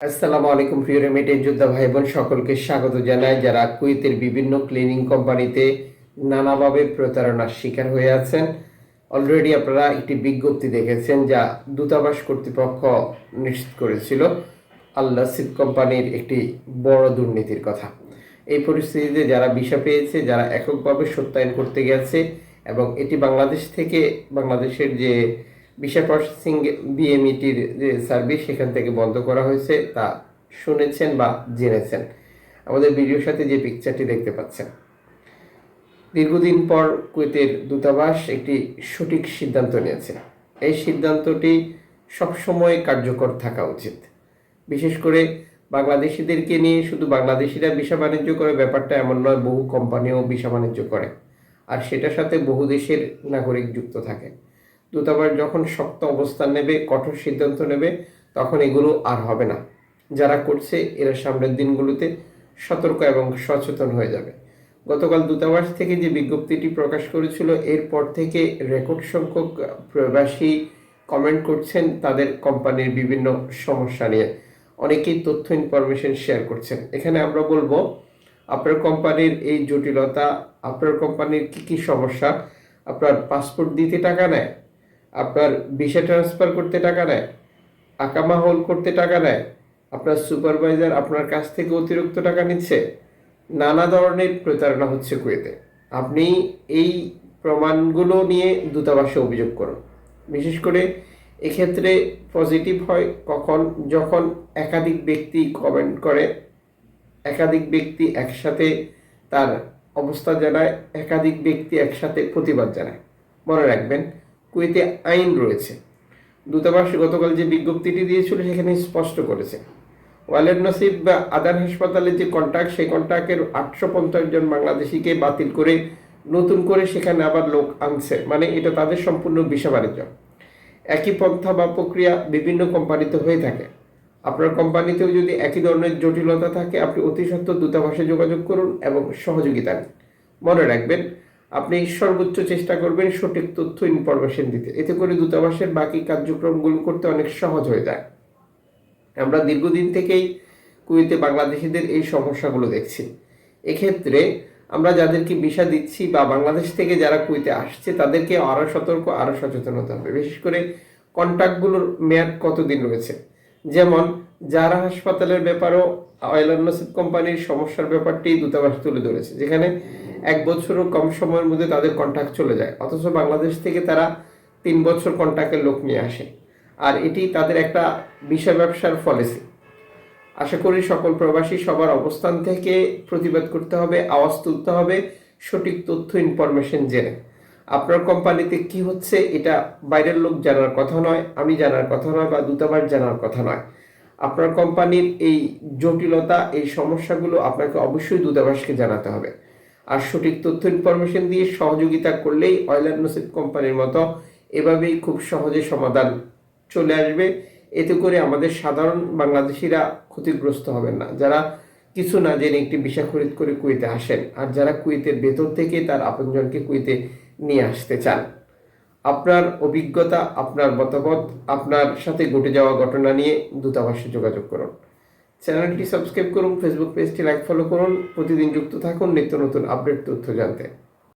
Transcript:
আসসালামু আলাইকুম, প্রিয় রেমিটেন্স যোদ্ধা ভাই বোন সকলকে স্বাগত জানাই। যারা কুয়েতের বিভিন্ন ক্লিনিং কোম্পানিতে নানাভাবে প্রতারণার শিকার হয়ে আছেন, অলরেডি আপনারা একটি বিজ্ঞপ্তি দেখেছেন যা দূতাবাস কর্তৃপক্ষ নিশ্চিত করেছিল, আল্লাহ সিদ কোম্পানির একটি বড় দুর্নীতির কথা। এই পরিস্থিতিতে যারা ভিসা পেয়েছে, যারা এককভাবে সত্যায়ন করতে গেছে এবং এটি বাংলাদেশ থেকে, বাংলাদেশের যে ভিসা প্রসেসিং বিএমইটির যে সার্ভিস সেখান থেকে বন্ধ করা হয়েছে, তা শুনেছেন বা জেনেছেন। আমাদের ভিডিওর সাথে যে পিকচারটি দেখতে পাচ্ছেন। দীর্ঘদিন পর কুয়েতের দূতাবাস একটি সঠিক সিদ্ধান্ত নিয়েছে। এই সিদ্ধান্তটি সবসময় কার্যকর থাকা উচিত। বিশেষ করে বাংলাদেশিদেরকে নিয়ে শুধু বাংলাদেশিরা ভিসা বাণিজ্য করে, ব্যাপারটা এমন নয়, বহু কোম্পানিও ভিসা বাণিজ্য করে। আর সেটার সাথে বহু দেশের নাগরিক যুক্ত থাকে। দূতাবাস যখন শক্ত অবস্থান নেবে, কঠোর সিদ্ধান্ত নেবে, তখন এগুলো আর হবে না। যারা করছে, এরা সামনের দিনগুলোতে সতর্ক এবং সচেতন হয়ে যাবে। গতকাল দূতাবাস থেকে যে বিজ্ঞপ্তিটি প্রকাশ করেছিল, এরপর থেকে রেকর্ড সংখ্যক প্রবাসী কমেন্ট করছেন তাদের কোম্পানির বিভিন্ন সমস্যা নিয়ে। অনেকেই তথ্য ইনফরমেশন শেয়ার করছেন। এখানে আমরা বলব, আপনার কোম্পানির এই জটিলতা, আপনার কোম্পানির কি কি সমস্যা, আপনার পাসপোর্ট দিতে টাকা নেয় আপনার ভিসা ট্রান্সফার করতে টাকা নেয়, আকামা হোল করতে টাকা নেয়, আপনার সুপারভাইজার আপনার কাছ থেকে অতিরিক্ত টাকা নিচ্ছে, নানা ধরনের প্রতারণা হচ্ছে কুয়েতে। আপনি এই প্রমাণগুলো নিয়ে দূতাবাসে অভিযোগ করুন। বিশেষ করে এক্ষেত্রে পজিটিভ হয় কখন? যখন একাধিক ব্যক্তি কমেন্ট করে, একাধিক ব্যক্তি একসাথে তার অবস্থা জানায়, একাধিক ব্যক্তি একসাথে প্রতিবাদ জানায়। মনে রাখবেন কুয়েতে আইন রয়েছে। দূতাবাস গতকাল যে বিজ্ঞপ্তিটি দিয়েছিল সেখানে স্পষ্ট করেছে। ওয়ালের নসিব বা আদার হাসপাতালের যে কন্ট্রাক্ট সেই কন্ট্রাক্টের আটশো পঞ্চাশ জন বাংলাদেশিকে বাতিল করে নতুন করে সেখানে আবার লোক আনছে। মানে এটা তাদের সম্পূর্ণ বিষা বাণিজ্য একই পন্থা বা প্রক্রিয়া বিভিন্ন কোম্পানিতে হয়ে থাকে। আপনার কোম্পানিতেও যদি একই ধরনের জটিলতা থাকে, আপনি অতি সত্ত্বর দূতাবাসে যোগাযোগ করুন এবং সহযোগিতা মনে রাখবেন আপনি সর্বোচ্চ চেষ্টা করবেন সঠিক তথ্য ইনফরমেশন দিতে। এতে করে দূতাবাসের বাকি কার্যক্রমগুলো করতে অনেক সহজ হয়ে যায়। আমরা দীর্ঘদিন থেকেই কুয়েতে বাংলাদেশিদের এই সমস্যাগুলো দেখছি। এক্ষেত্রে আমরা যাদেরকে ভিসা দিচ্ছি বা বাংলাদেশ থেকে যারা কুয়েতে আসছে, তাদেরকে আরও সতর্ক আরও সচেতন হতে হবে। বিশেষ করে কন্ট্রাক্টগুলোর মেয়াদ কতদিন রয়েছে? যেমন, যারা হাসপাতালের ব্যাপারেও অয়েল কোম্পানির সমস্যার ব্যাপারটি দূতাবাস তুলে ধরেছে, যেখানে এক বছরও কম সময়ের মধ্যে তাদের কন্ট্রাক্ট চলে যায়। অথচ বাংলাদেশ থেকে তারা তিন বছর কন্ট্রাক্টের লোক নিয়ে আসে। আর এটি তাদের একটা বিষয় ব্যবসার পলিসি আশা করি সকল প্রবাসী সবার অবস্থান থেকে প্রতিবাদ করতে হবে, আওয়াজ তুলতে হবে, সঠিক তথ্য ইনফরমেশন জেনে। আপনার কোম্পানিতে কি হচ্ছে, এটা বাইরের লোক জানার কথা নয়, আমি জানার কথা নয় বা দূতাবাস জানার কথা নয়। আপনার কোম্পানির এই জটিলতা, এই সমস্যাগুলো আপনাকে অবশ্যই দূতাবাসকে জানাতে হবে। আর সঠিক তথ্য ইনফরমেশন দিয়ে সহযোগিতা করলেই অয়েল অ্যান্ড নসিব কোম্পানির মতো এভাবেই খুব সহজে সমাধান চলে আসবে। এতে করে আমাদের সাধারণ বাংলাদেশিরা ক্ষতিগ্রস্ত হবেন না। যারা কিছু না জেনে একটি ভিসা খরিদ করে কুয়েতে আসেন আর যারা কুয়েতের ভেতর থেকে তার আপনজনকে কুয়েতে নিয়ে আসতে চান। আপনার অভিজ্ঞতা, আপনার মতামত, আপনার সাথে ঘটে যাওয়া ঘটনা নিয়ে দূতাবাসে যোগাযোগ করুন। চ্যানেলটি সাবস্ক্রাইব করুন ফেসবুক পেজটি লাইক ফলো করুন, প্রতিদিন যুক্ত থাকুন, নিত্য নতুন আপডেট তথ্য জানতে।